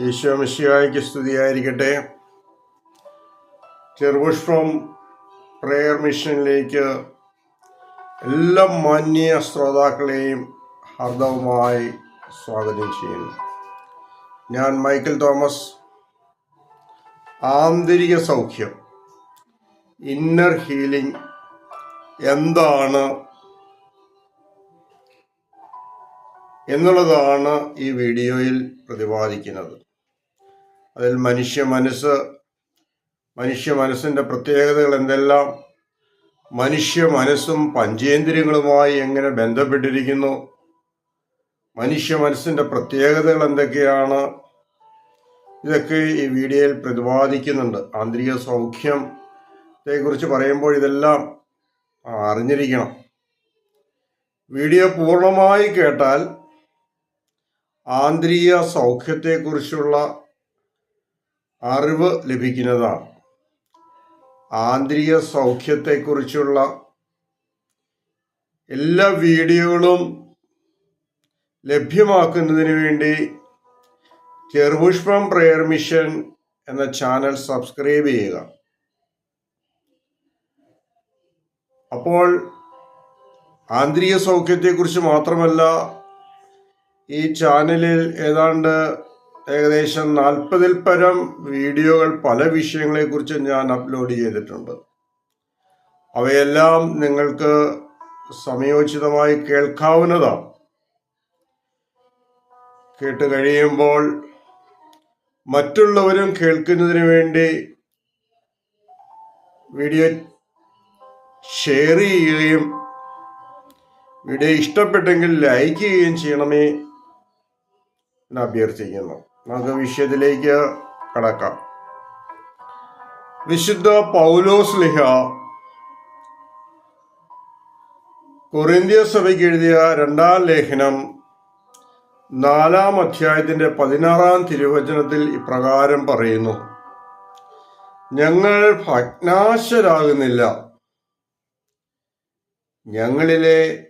ഈശോമിശിയായിക്ക് സ്തുതിയായിരിക്കട്ടെ. ചെറുപുഷ്പം പ്രെയർ മിഷനിലേക്ക് എല്ലാ മാന്യ ശ്രോതാക്കളെയും ഹർദവുമായി സ്വാഗതം ചെയ്യുന്നു. ഞാൻ മൈക്കിൾ തോമസ്. ആന്തരിക സൗഖ്യം ഇന്നർ ഹീലിംഗ് എന്താണ് എന്നുള്ളതാണ് ഈ വീഡിയോയിൽ പ്രതിപാദിക്കുന്നത്. അതിൽ മനുഷ്യ മനസ്സ് മനുഷ്യ മനസ്സിന്റെ പ്രത്യേകതകൾ എന്തെല്ലാം? മനുഷ്യ മനസ്സും പഞ്ചേന്ദ്രിയങ്ങളുമായി എങ്ങനെ ബന്ധപ്പെട്ടിരിക്കുന്നു? മനുഷ്യ മനസ്സിന്റെ പ്രത്യേകതകൾ എന്തൊക്കെയാണ്? ഇതൊക്കെ ഈ വീഡിയോയിൽ പ്രതിപാദിക്കുന്നുണ്ട്. ആന്തരിക സൗഖ്യത്തെക്കുറിച്ച് പറയുമ്പോൾ ഇതെല്ലാം അറിഞ്ഞിരിക്കണം. വീഡിയോ പൂർണമായി കേട്ടാൽ ആന്തരിക സൗഖ്യത്തെക്കുറിച്ചുള്ള അറിവ് ലഭിക്കുന്നതാണ്. ആന്തരിക സൗഖ്യത്തെക്കുറിച്ചുള്ള എല്ലാ വീഡിയോകളും ലഭ്യമാക്കുന്നതിന് വേണ്ടി ചെറുപുഷ്പം പ്രെയർ മിഷൻ എന്ന ചാനൽ സബ്സ്ക്രൈബ് ചെയ്യുക. അപ്പോൾ ആന്തരിക സൗഖ്യത്തെക്കുറിച്ച് മാത്രമല്ല ഈ ചാനലിൽ ഏതാണ്ട് ഏകദേശം നാൽപ്പതിൽ പരം വീഡിയോകൾ പല വിഷയങ്ങളെക്കുറിച്ച് ഞാൻ അപ്ലോഡ് ചെയ്തിട്ടുണ്ട്. അവയെല്ലാം നിങ്ങൾക്ക് സമയോചിതമായി കേൾക്കാവുന്നതാണ്. കേട്ട് കഴിയുമ്പോൾ മറ്റുള്ളവരും കേൾക്കുന്നതിന് വേണ്ടി വീഡിയോ ഷെയർ ചെയ്യുകയും വീഡിയോ ഇഷ്ടപ്പെട്ടെങ്കിൽ ലൈക്ക് ചെയ്യുകയും ചെയ്യണമേ എന്ന് അഭ്യർത്ഥിക്കുന്നു. നമുക്ക് വിഷയത്തിലേക്ക് കടക്കാം. വിശുദ്ധ പൗലോസ് ലിഹ കൊറിന്ത്യ സഭയ്ക്ക് എഴുതിയ രണ്ടാം ലേഖനം നാലാം അധ്യായത്തിന്റെ പതിനാറാം തിരുവചനത്തിൽ ഇപ്രകാരം പറയുന്നു. ഞങ്ങൾ ഭഗ്നാശരാകുന്നില്ല. ഞങ്ങളിലെ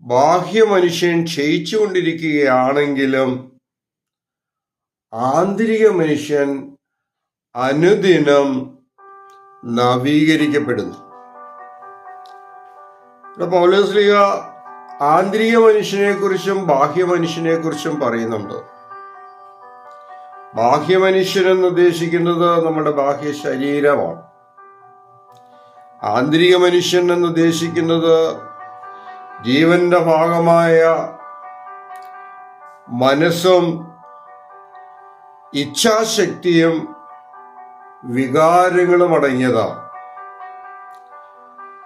ബാഹ്യമനുഷ്യൻ ക്ഷയിച്ചുകൊണ്ടിരിക്കുകയാണെങ്കിലും ആന്തരിക മനുഷ്യൻ അനുദിനം നവീകരിക്കപ്പെടുന്നു. ഇവിടെ പൗലോസ്ലിക ആന്തരിക മനുഷ്യനെ കുറിച്ചും ബാഹ്യ മനുഷ്യനെ കുറിച്ചും പറയുന്നുണ്ട്. ബാഹ്യ മനുഷ്യൻ എന്ന് ഉദ്ദേശിക്കുന്നത് നമ്മുടെ ബാഹ്യ ശരീരമാണ്. ആന്തരിക മനുഷ്യൻ എന്ന് ഉദ്ദേശിക്കുന്നത് ജീവന്റെ ഭാഗമായ മനസ്സും ഇച്ഛാശക്തിയും വികാരങ്ങളും അടങ്ങിയതാണ്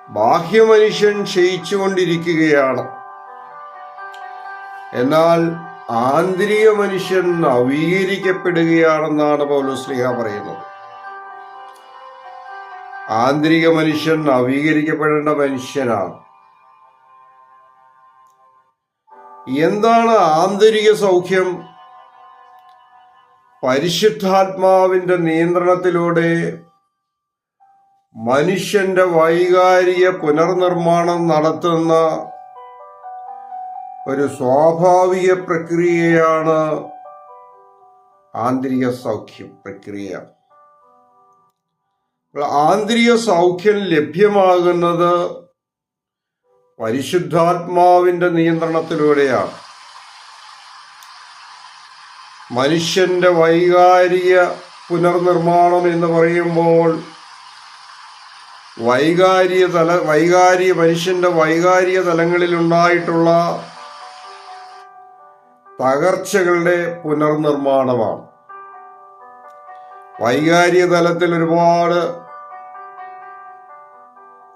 ബാഹ്യമനുഷ്യൻ ക്ഷയിച്ചുകൊണ്ടിരിക്കുകയാണ്. എന്നാൽ ആന്തരിക മനുഷ്യൻ നവീകരിക്കപ്പെടുകയാണെന്നാണ് പൗലോസ്ലിഹ പറയുന്നത്. ആന്തരിക മനുഷ്യൻ നവീകരിക്കപ്പെടേണ്ട മനുഷ്യനാണ്. എന്താണ് ആന്തരിക സൗഖ്യം? പരിശുദ്ധാത്മാവിന്റെ നിയന്ത്രണത്തിലൂടെ മനുഷ്യന്റെ വൈകാരിക പുനർനിർമ്മാണം നടത്തുന്ന ഒരു സ്വാഭാവിക പ്രക്രിയയാണ് ആന്തരിക സൗഖ്യ പ്രക്രിയ. ആന്തരിക സൗഖ്യം ലഭ്യമാകുന്നത് പരിശുദ്ധാത്മാവിന്റെ നിയന്ത്രണത്തിലൂടെയാണ്. മനുഷ്യന്റെ വൈകാരിക പുനർനിർമ്മാണം എന്ന് പറയുമ്പോൾ വൈകാരിക തല വൈകാരിക മനുഷ്യന്റെ വൈകാരിക തലങ്ങളിൽ ഉണ്ടായിട്ടുള്ള തകർച്ചകളുടെ പുനർനിർമ്മാണമാണ്. വൈകാരിക തലത്തിൽ ഒരുപാട്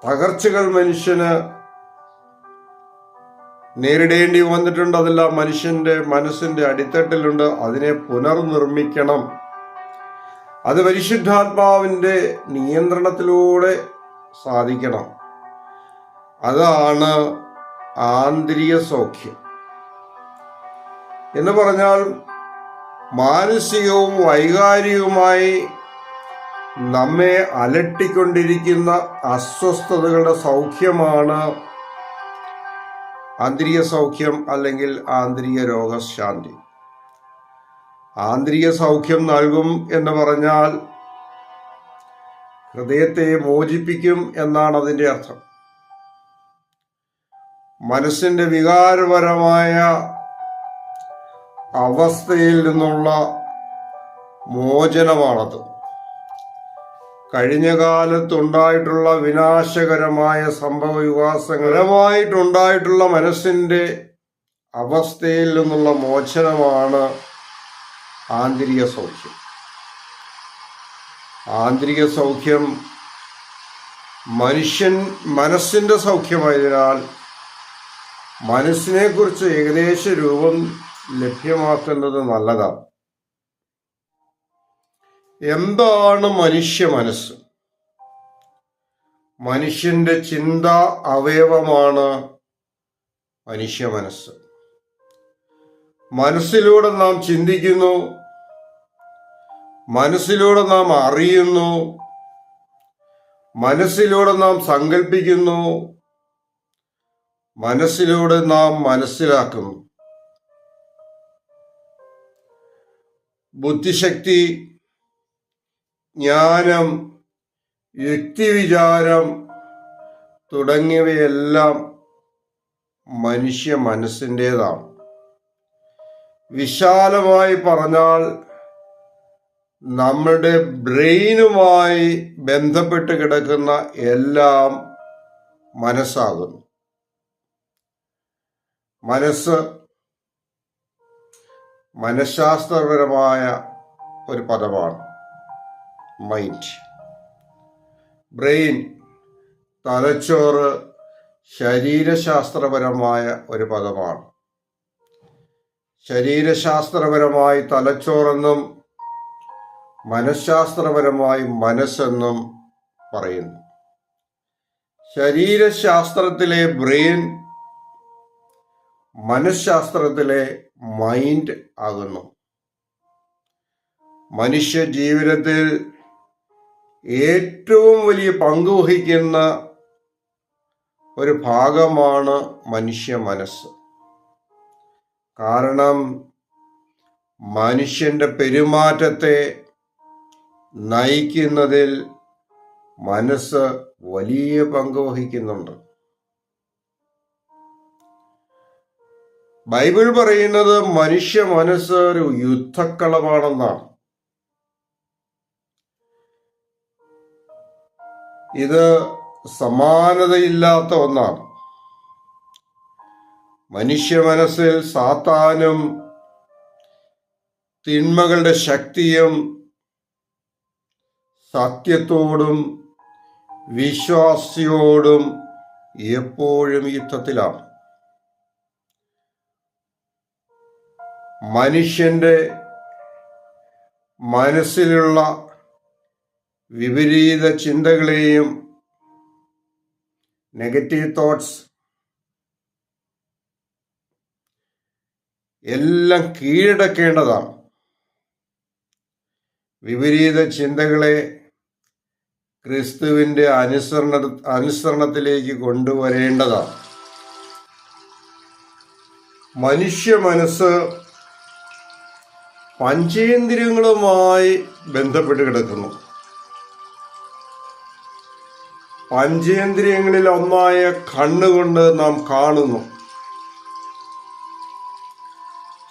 തകർച്ചകൾ മനുഷ്യന് നേരിടേണ്ടി വന്നിട്ടുണ്ട്. അതെല്ലാം മനുഷ്യന്റെ മനസ്സിന്റെ അടിത്തട്ടിലുണ്ട്. അതിനെ പുനർനിർമ്മിക്കണം. അത് പരിശുദ്ധാത്മാവിന്റെ നിയന്ത്രണത്തിലൂടെ സാധിക്കണം. അതാണ് ആന്തരിക സൗഖ്യം. എന്ന് പറഞ്ഞാൽ മാനസികവും വൈകാരികവുമായി നമ്മെ അലട്ടിക്കൊണ്ടിരിക്കുന്ന അസ്വസ്ഥതകളുടെ സൗഖ്യമാണ് ആന്തരിക സൗഖ്യം അല്ലെങ്കിൽ ആന്തരിക രോഗശാന്തി. ആന്തരിക സൗഖ്യം നൽകും എന്ന് പറഞ്ഞാൽ ഹൃദയത്തെ മോചിപ്പിക്കും എന്നാണ് അതിന്റെ അർത്ഥം. മനസ്സിന്റെ വികാരപരമായ അവസ്ഥയിൽ നിന്നുള്ള മോചനമാണത്. കഴിഞ്ഞ കാലത്തുണ്ടായിട്ടുള്ള വിനാശകരമായ സംഭവ വികാസകരമായിട്ടുണ്ടായിട്ടുള്ള മനസ്സിന്റെ അവസ്ഥയിൽ നിന്നുള്ള മോചനമാണ് ആന്തരിക സൗഖ്യം. ആന്തരിക സൗഖ്യം മനുഷ്യൻ മനസ്സിന്റെ സൗഖ്യമായതിനാൽ മനസ്സിനെക്കുറിച്ച് ഏകദേശ രൂപം ലഭ്യമാക്കുന്നത് നല്ലതാണ്. എന്താണ് മനുഷ്യ മനസ്സ്? മനുഷ്യന്റെ ചിന്ത അവയവമാണ് മനുഷ്യ മനസ്സ്. മനസ്സിലൂടെ നാം ചിന്തിക്കുന്നു മനസ്സിലൂടെ നാം അറിയുന്നു മനസ്സിലൂടെ നാം സങ്കല്പിക്കുന്നു മനസ്സിലൂടെ നാം മനസ്സിലാക്കുന്നു. ബുദ്ധിശക്തി ജ്ഞാനം യുക്തിവിചാരം തുടങ്ങിയവയെല്ലാം മനുഷ്യ മനസ്സിന്റെതാണ്. വിശാലമായി പറഞ്ഞാൽ നമ്മുടെ ബ്രെയിനുമായി ബന്ധപ്പെട്ട് കിടക്കുന്ന എല്ലാം മനസ്സാകുന്നു. മനസ്സ് മനഃശാസ്ത്രപരമായ ഒരു പദമാണ്. മൈൻഡ് ബ്രെയിൻ തലച്ചോറ് ശരീരശാസ്ത്രപരമായ ഒരു പദമാണ്. ശരീരശാസ്ത്രപരമായി തലച്ചോറെന്നും മനഃശാസ്ത്രപരമായി മനസ്സെന്നും പറയുന്നു. ശരീരശാസ്ത്രത്തിലെ ബ്രെയിൻ മനഃശാസ്ത്രത്തിലെ മൈൻഡ് ആകുന്നു. മനുഷ്യ ജീവിതത്തിൽ ഏറ്റവും വലിയ പങ്ക് വഹിക്കുന്ന ഒരു ഭാഗമാണ് മനുഷ്യ മനസ്സ്. കാരണം മനുഷ്യന്റെ പെരുമാറ്റത്തെ നയിക്കുന്നതിൽ മനസ്സ് വലിയ പങ്ക് വഹിക്കുന്നുണ്ട്. ബൈബിൾ പറയുന്നത് മനുഷ്യ മനസ്സ് ഒരു യുദ്ധക്കളമാണെന്നാണ്. ഇത് സമാനതയില്ലാത്ത ഒന്നാണ്. മനുഷ്യ മനസ്സിൽ സാത്താനും തിന്മകളുടെ ശക്തിയും സത്യത്തോടും വിശ്വാസിയോടും എപ്പോഴും യുദ്ധത്തിലാണ്. മനുഷ്യന്റെ മനസ്സിലുള്ള വിപരീത ചിന്തകളെയും നെഗറ്റീവ് തോട്ട്സ് എല്ലാം കീഴടക്കേണ്ടതാണ്. വിപരീത ചിന്തകളെ ക്രിസ്തുവിന്റെ അനുസരണ അനുസരണത്തിലേക്ക് കൊണ്ടുവരേണ്ടതാണ്. മനുഷ്യ മനസ്സ് പഞ്ചേന്ദ്രിയങ്ങളുമായി ബന്ധപ്പെട്ട് കിടക്കുന്നു. പഞ്ചേന്ദ്രിയങ്ങളിൽ ഒന്നായ കണ്ണുകൊണ്ട് നാം കാണുന്നു.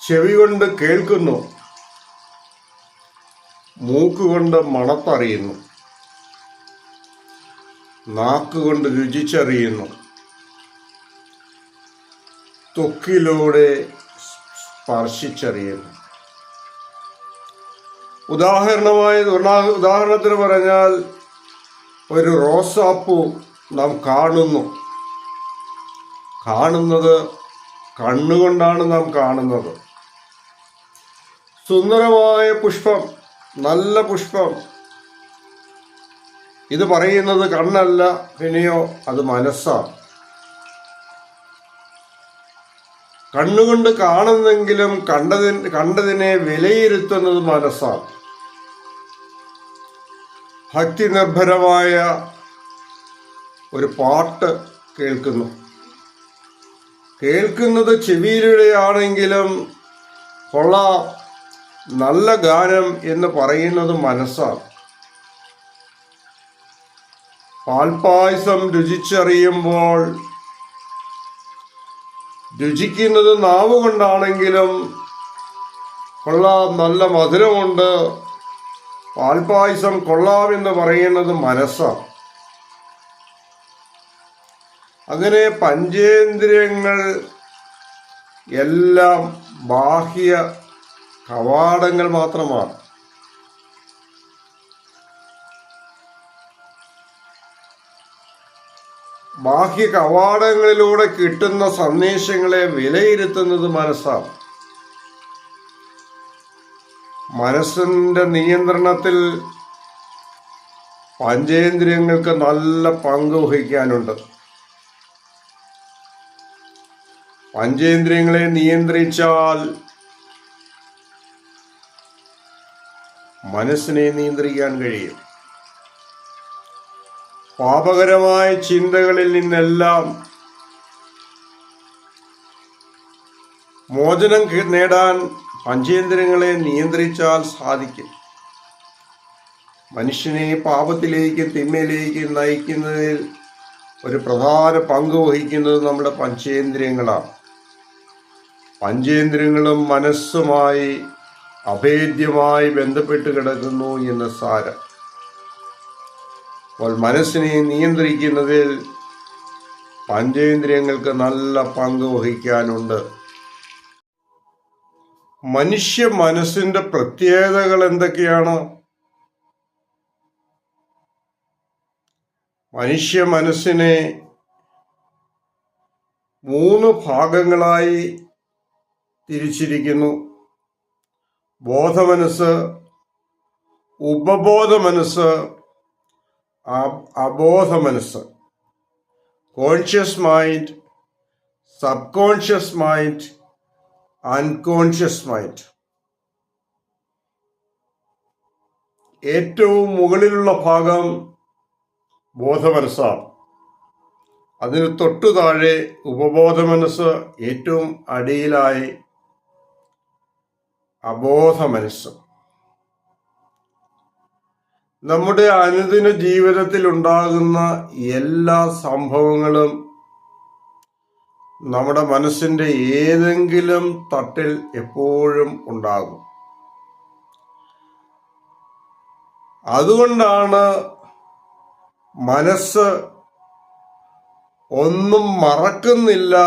ചെവി കൊണ്ട് കേൾക്കുന്നു. മൂക്കുകൊണ്ട് മണത്തറിയുന്നു. നാക്കുകൊണ്ട് രുചിച്ചറിയുന്നു. ത്വക്കിലൂടെ സ്പർശിച്ചറിയുന്നു. ഉദാഹരണമായി ഉദാഹരണത്തിന് പറഞ്ഞാൽ ഒരു റോസാപ്പൂ നാം കാണുന്നു. കാണുന്നത് കണ്ണുകൊണ്ടാണ് നാം കാണുന്നത്. സുന്ദരമായ പുഷ്പം നല്ല പുഷ്പം. ഇത് പറയുന്നത് കണ്ണല്ല പിന്നെയോ അത് മനസ്സാണ്. കണ്ണുകൊണ്ട് കാണുന്നെങ്കിലും കണ്ടതിന് കണ്ടതിനെ വിലയിരുത്തുന്നത് മനസ്സാണ്. ഭക്തി നിർഭരമായ ഒരു പാട്ട് കേൾക്കുന്നു. കേൾക്കുന്നത് ചെവിയിലൂടെയാണെങ്കിലും കൊള്ള. നല്ല ഗാനം എന്ന് പറയുന്നത് മനസ്സാണ്. പാൽപ്പായസം രുചിച്ചറിയുമ്പോൾ രുചിക്കുന്നത് നാവ് കൊണ്ടാണെങ്കിലും കൊള്ളാം. നല്ല മധുരമുണ്ട്. പാൽപ്പായസം കൊള്ളാം എന്ന് പറയുന്നത് മനസ്സാണ് അങ്ങനെ പഞ്ചേന്ദ്രിയങ്ങൾ എല്ലാം ബാഹ്യ കവാടങ്ങൾ മാത്രമാണ്. ബാഹ്യ കവാടങ്ങളിലൂടെ കിട്ടുന്ന സന്ദേശങ്ങളെ വിലയിരുത്തുന്നത് മനസ്സാണ്. മനസ്സിന്റെ നിയന്ത്രണത്തിൽ പഞ്ചേന്ദ്രിയങ്ങൾക്ക് നല്ല പങ്ക് വഹിക്കാനുണ്ട്. പഞ്ചേന്ദ്രിയങ്ങളെ നിയന്ത്രിച്ചാൽ മനസ്സിനെ നിയന്ത്രിക്കാൻ കഴിയും. പാപകരമായ ചിന്തകളിൽ നിന്നെല്ലാം മോചനം നേടാൻ പഞ്ചേന്ദ്രിയങ്ങളെ നിയന്ത്രിച്ചാൽ സാധിക്കും. മനുഷ്യനെ പാപത്തിലേക്ക് തിന്മയിലേക്ക് നയിക്കുന്നതിൽ ഒരു പ്രധാന പങ്ക് വഹിക്കുന്നത് നമ്മുടെ പഞ്ചേന്ദ്രിയങ്ങളാണ്. പഞ്ചേന്ദ്രിയങ്ങളും മനസ്സുമായി അഭേദ്യമായി ബന്ധപ്പെട്ട് കിടക്കുന്നു എന്ന സാരം. അപ്പോൾ മനസ്സിനെ നിയന്ത്രിക്കുന്നതിൽ പഞ്ചേന്ദ്രിയങ്ങൾക്ക് നല്ല പങ്ക് വഹിക്കാനുണ്ട്. മനുഷ്യ മനസ്സിന്റെ പ്രത്യേകതകൾ എന്തൊക്കെയാണ്? മനുഷ്യ മനസ്സിനെ മൂന്ന് ഭാഗങ്ങളായി തിരിച്ചിരിക്കുന്നു. ബോധമനസ് ഉപബോധ മനസ്സ് അബോധ മനസ്സ് conscious mind subconscious mind unconscious mind ഏറ്റവും മുകളിലുള്ള ഭാഗം ബോധമനസ്സാണ്. അതിന് തൊട്ടു താഴെ ഉപബോധ മനസ്സ് ഏറ്റവും അടിയിലായി അബോധ മനസ്സ് നമ്മുടെ അനുദിന ജീവിതത്തിൽ ഉണ്ടാകുന്ന എല്ലാ സംഭവങ്ങളും നമ്മുടെ മനസ്സിന്റെ ഏതെങ്കിലും തട്ടിൽ എപ്പോഴും ഉണ്ടാകും. അതുകൊണ്ടാണ് മനസ്സ് ഒന്നും മറക്കുന്നില്ല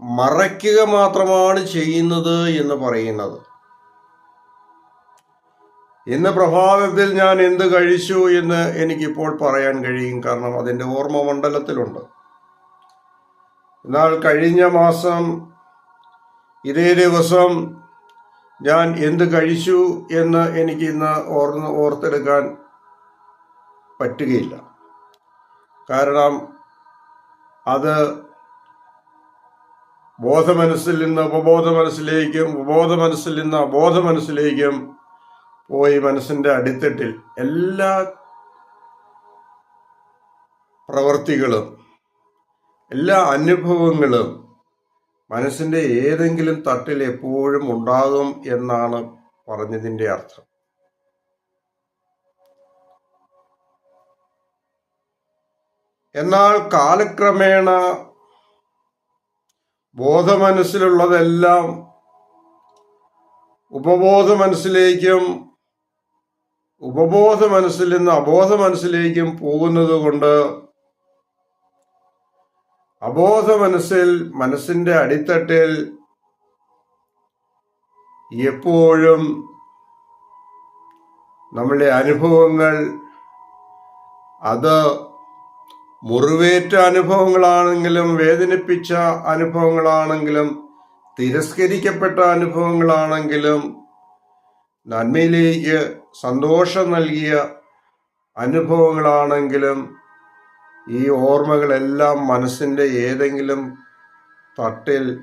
മറയ്ക്കുക മാത്രമാണ് ചെയ്യുന്നത് എന്ന് പറയുന്നത്. ഇന്ന് പ്രഭാതത്തിൽ ഞാൻ എന്ത് കഴിച്ചു എന്ന് എനിക്കിപ്പോൾ പറയാൻ കഴിയും. കാരണം അതിന്റെ ഓർമ്മ മണ്ഡലത്തിലുണ്ട്. എന്നാൽ കഴിഞ്ഞ മാസം ഇതേ ദിവസം ഞാൻ എന്ത് കഴിച്ചു എന്ന് എനിക്ക് ഇന്ന് ഓർന്ന് ഓർത്തെടുക്കാൻ പറ്റുകയില്ല. കാരണം അത് ബോധമനസ്സിൽ നിന്ന് ഉപബോധ മനസ്സിലേക്കും ഉപബോധ മനസ്സിൽ നിന്ന് അബോധ മനസ്സിലേക്കും പോയി മനസ്സിന്റെ അടിത്തട്ടിൽ എല്ലാ പ്രവർത്തികളും എല്ലാ അനുഭവങ്ങളും മനസ്സിന്റെ ഏതെങ്കിലും തട്ടിൽ എപ്പോഴും ഉണ്ടാകും എന്നാണ് പറഞ്ഞതിന്റെ അർത്ഥം. എന്നാൽ കാലക്രമേണ ബോധമനസ്സിലുള്ളതെല്ലാം ഉപബോധ മനസ്സിലേക്കും ഉപബോധ മനസ്സിൽ നിന്ന് അബോധ മനസ്സിലേക്കും പോകുന്നത് കൊണ്ട് അബോധ മനസ്സിൽ മനസ്സിന്റെ അടിത്തട്ടിൽ എപ്പോഴും നമ്മളുടെ അനുഭവങ്ങൾ അത് മുറിവേറ്റ അനുഭവങ്ങളാണെങ്കിലും വേദനിപ്പിച്ച അനുഭവങ്ങളാണെങ്കിലും തിരസ്കരിക്കപ്പെട്ട അനുഭവങ്ങളാണെങ്കിലും നന്മയിലേക്ക് സന്തോഷം നൽകിയ അനുഭവങ്ങളാണെങ്കിലും ഈ ഓർമ്മകളെല്ലാം മനസ്സിന്റെ ഏതെങ്കിലും തട്ടിൽ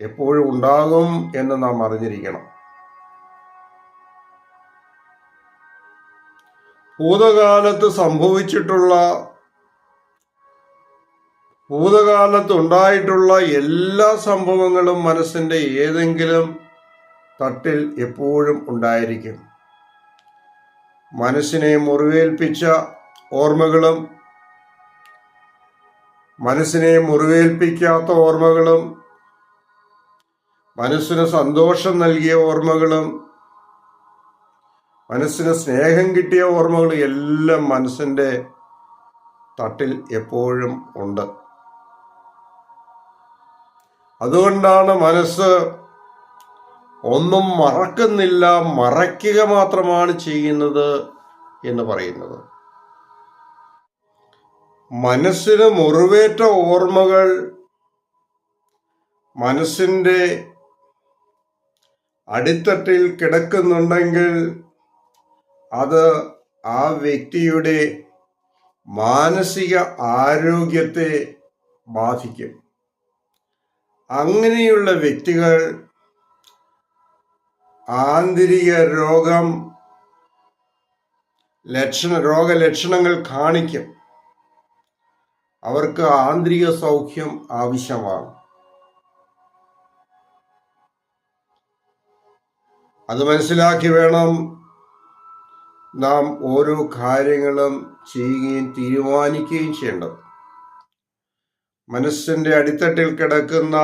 എപ്പോഴും ഉണ്ടാകും എന്ന് നാം അറിഞ്ഞിരിക്കണം. ഭൂതകാലത്ത് സംഭവിച്ചിട്ടുള്ള ഭൂതകാലത്ത് ഉണ്ടായിട്ടുള്ള എല്ലാ സംഭവങ്ങളും മനസ്സിന്റെ ഏതെങ്കിലും തട്ടിൽ എപ്പോഴും ഉണ്ടായിരിക്കും. മനസ്സിനെ മുറിവേൽപ്പിച്ച ഓർമ്മകളും മനസ്സിനെ മുറിവേൽപ്പിക്കാത്ത ഓർമ്മകളും മനസ്സിന് സന്തോഷം നൽകിയ ഓർമ്മകളും മനസ്സിന് സ്നേഹം കിട്ടിയ ഓർമ്മകളും എല്ലാം മനസ്സിന്റെ തട്ടിൽ എപ്പോഴും ഉണ്ട്. അതുകൊണ്ടാണ് മനസ്സ് ഒന്നും മറക്കുന്നില്ല മറയ്ക്കുക മാത്രമാണ് ചെയ്യുന്നത് എന്ന് പറയുന്നത്. മനസ്സിന് മുറിവേറ്റ ഓർമ്മകൾ മനസ്സിന്റെ അടിത്തട്ടിൽ കിടക്കുന്നുണ്ടെങ്കിൽ അത് ആ വ്യക്തിയുടെ മാനസിക ആരോഗ്യത്തെ ബാധിക്കും. അങ്ങനെയുള്ള വ്യക്തികൾ ആന്തരിക രോഗം ലക്ഷണ രോഗലക്ഷണങ്ങൾ കാണിക്കും. അവർക്ക് ആന്തരിക സൗഖ്യം ആവശ്യമാണ്. അത് മനസ്സിലാക്കി വേണം നാം ഓരോ കാര്യങ്ങളും ചെയ്യുകയും തീരുമാനിക്കുകയും ചെയ്യേണ്ടത്. മനസ്സിന്റെ അടിത്തട്ടിൽ കിടക്കുന്ന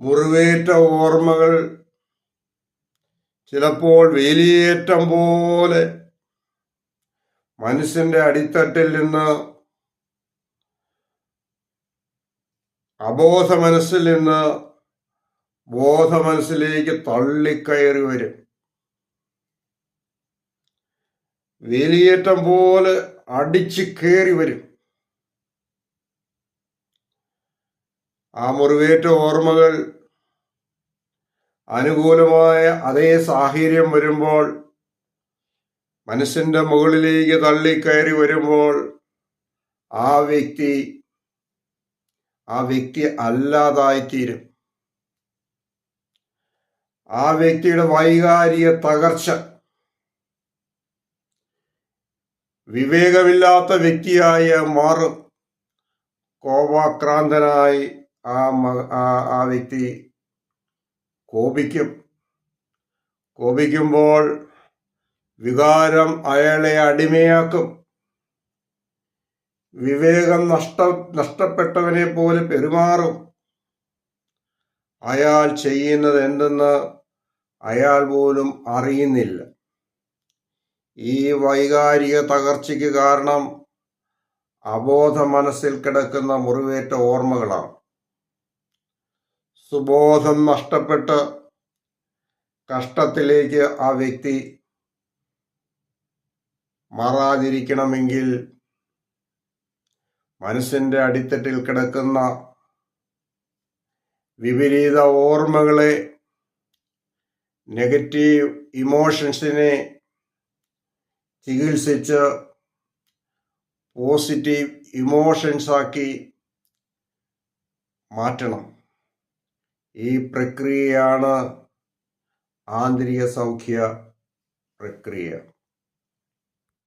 മുറിവേറ്റ ഓർമ്മകൾ ചിലപ്പോൾ വേലിയേറ്റം പോലെ മനസ്സിന്റെ അടിത്തട്ടിൽ നിന്ന് അബോധ മനസ്സിൽ നിന്ന് ബോധ മനസ്സിലേക്ക് തള്ളിക്കയറി വരും. വേലിയേറ്റം പോലെ അടിച്ചു കയറി വരും. ആ മുറിവേറ്റ ഓർമ്മകൾ അനുകൂലമായ അതേ സാഹചര്യം വരുമ്പോൾ മനസ്സിന്റെ മുകളിലേക്ക് തള്ളിക്കയറി വരുമ്പോൾ ആ വ്യക്തി ആ വ്യക്തി അല്ലാതായിത്തീരും. ആ വ്യക്തിയുടെ വൈകാരിക തകർച്ച വിവേകമില്ലാത്ത വ്യക്തിയായ മാറും കോപാക്രാന്തനായി ആ ആ വ്യക്തി കോപിക്കും. കോപിക്കുമ്പോൾ വികാരം അയാളെ അടിമയാക്കും. വിവേകം നഷ്ട നഷ്ടപ്പെട്ടവനെ പോലെ പെരുമാറും. അയാൾ ചെയ്യുന്നത് എന്തെന്ന് അയാൾ പോലും അറിയുന്നില്ല. ഈ വൈകാരിക തകർച്ചയ്ക്ക് കാരണം അബോധ മനസ്സിൽ കിടക്കുന്ന മുറിവേറ്റ ഓർമ്മകളാണ്. സുബോധം നഷ്ടപ്പെട്ട് കഷ്ടത്തിലേക്ക് ആ വ്യക്തി മാറാതിരിക്കണമെങ്കിൽ മനസ്സിന്റെ അടിത്തട്ടിൽ കിടക്കുന്ന വിപരീത ഓർമ്മകളെ നെഗറ്റീവ് ഇമോഷൻസിനെ ചികിത്സിച്ച് പോസിറ്റീവ് ഇമോഷൻസാക്കി മാറ്റണം. ഈ പ്രക്രിയയാണ് ആന്തരിക സൗഖ്യ പ്രക്രിയ.